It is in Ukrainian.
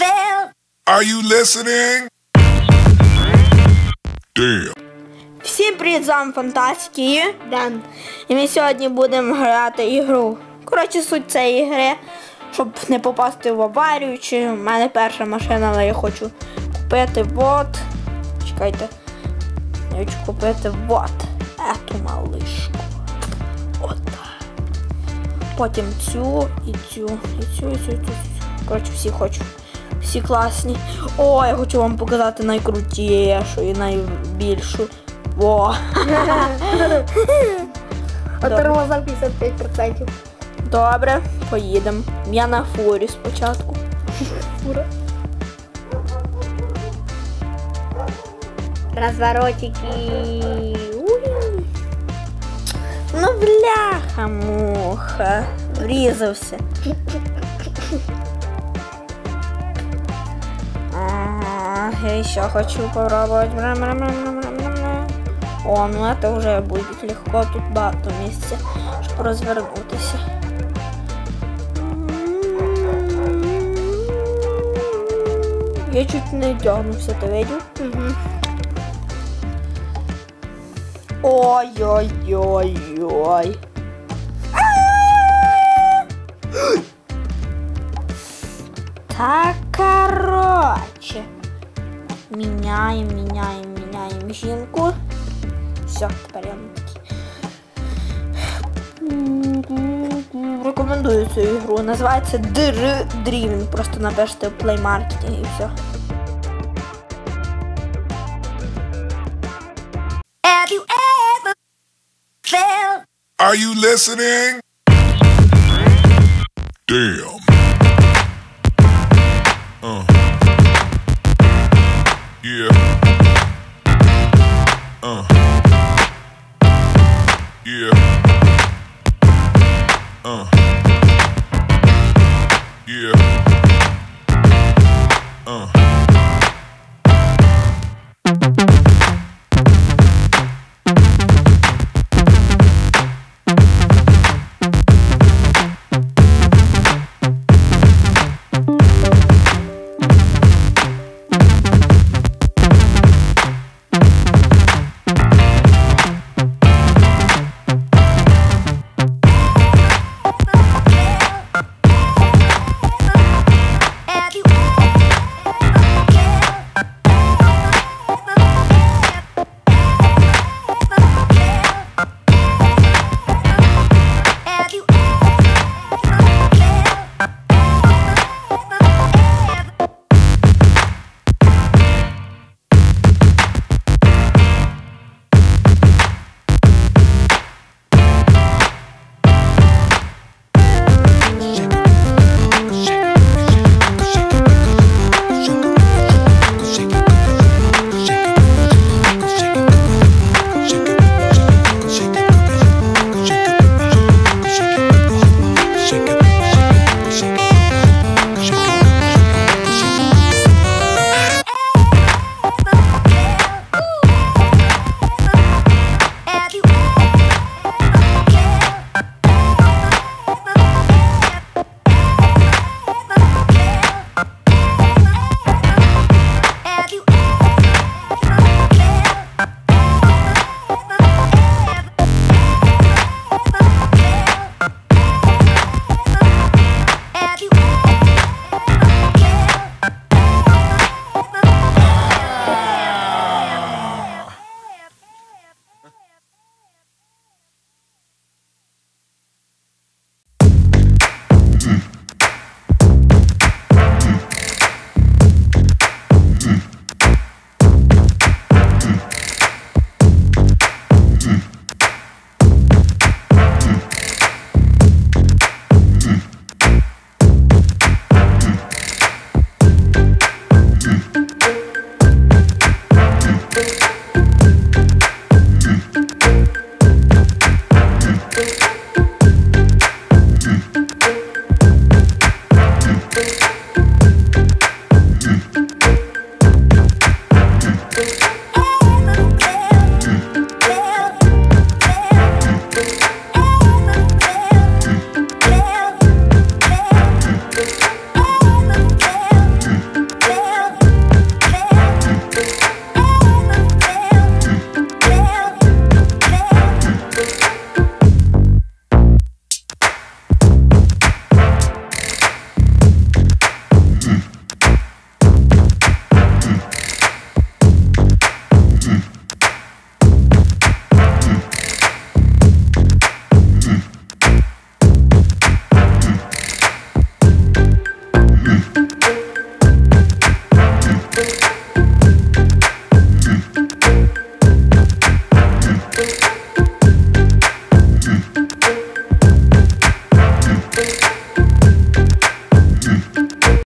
Phil. Are you listening? Damn. Всім привіт, з вами Фантастики. Дан. І ми сьогодні будемо грати ігру. Коротше, суть цієї ігри, щоб не попасти в аварію, чи в мене перша машина, але я хочу купити вот. Чекайте. Я хочу купити вот. Ету малишку. От. Потім цю і цю, і цю, і цю, і цю. і цю. Коротше, всі хочу. Всі класні. О, я хочу вам показати найкрутішу і найбільшу. О! А тормоза 55%. Добре, поїдемо. Я на фурі спочатку. Фура. Разворотики. Уй. Ну, бляха, муха. Врізався. еще хочу попробовать. О, ну это уже будет легко. Тут багато місця, щоб розвернутися. Я чуть не дернувся, ти видів? Угу. Ой-ой-ой-ой. Рекомендую цю ігру. Називається Dr Dreaming. Просто напишете в Play Market і все. Yeah.